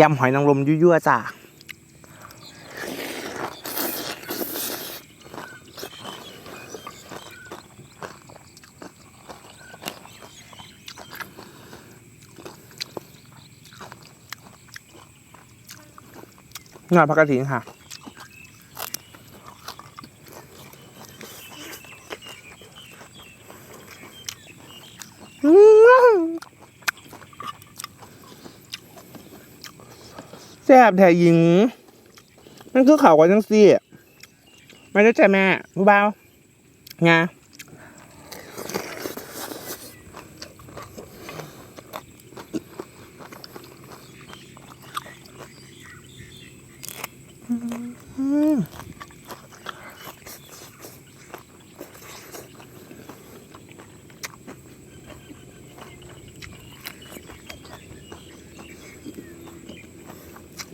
ยำหอยนางรมยั่วๆจ้าหน่อยผักกระถิ่นค่ะ แซ่บแท้หญิง มันคือเขากันทั้งซี่ไม่ได้ใจแม่รู้เปล่างามันไงอืม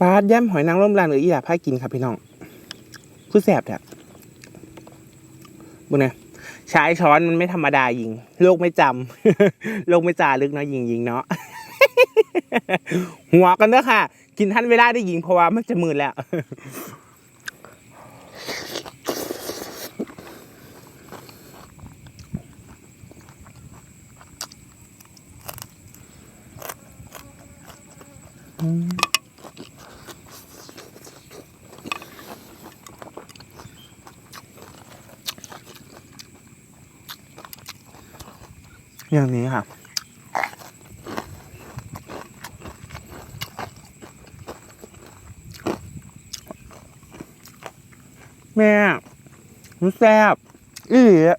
ปลาดย่ำหอยนางรมร้านเอ๋ยอีหลาพากินครับพี่น้อง คือแสบแท้บุญนี่ยใช้ช้อนมันไม่ธรรมดายิง โลกไม่จำ โลกไม่จารึกเนาะยิงยิงเนาะ หัวกันเด้อค่ะ กินท่านเวลาได้ยิงเพราะว่ามันจะมืดแล้ว อย่างนี้ค่ะแม่มันแซ่บอีหลีอะ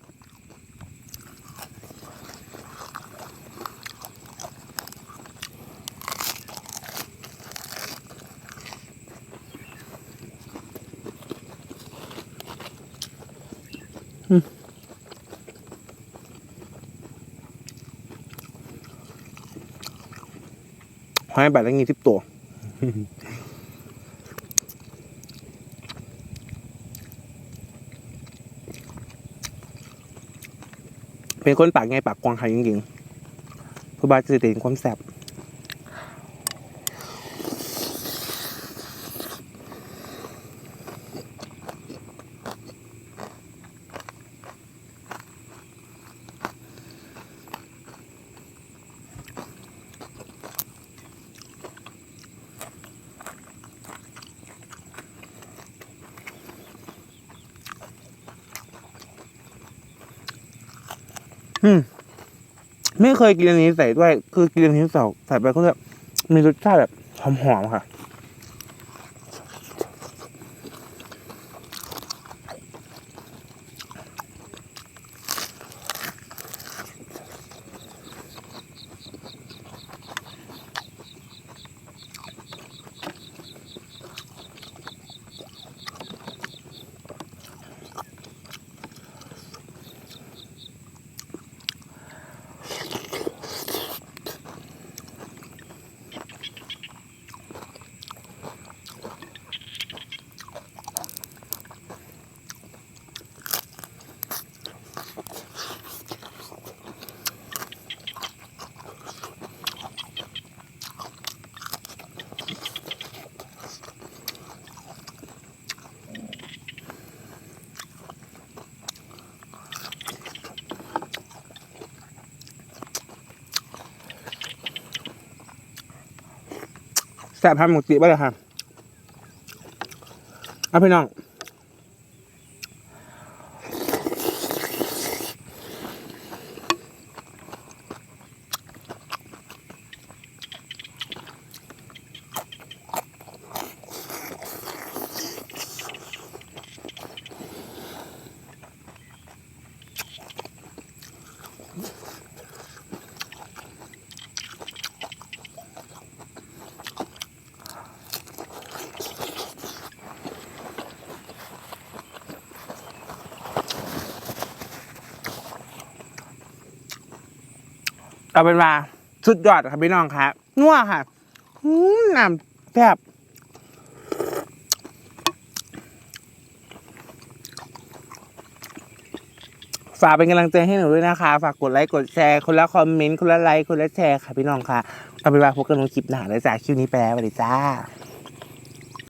หอยแบบละงี้สิบตัว เป็นคนปากไงปากกวางค่ะจริงๆผู้บาจะเห็นความแสบ ไม่เคยกินอันนี้ใส่ด้วย คือกินอันนี้ใส่ใส่ไปก็จะมีรสชาติแบบหอมๆค่ะ แสบพันหมกติบ้างเลยค่ะเอาพี่น้อง เอาเป็นว่าสุดยอดครับพี่น้องครับนัวค่ะอืมน้ำแซ่บฝากเป็นกำลังใจให้หนูด้วยนะคะ ฝากกดไลค์กดแชร์ คนละคอมเมนต์ คนละไลค์ คนละแชร์ค่ะพี่น้องค่ะ เอาเป็นว่าพบกันในคลิปหน้าเลยจ้าคลิปนี้ไปแล้วสวัสดีจ้า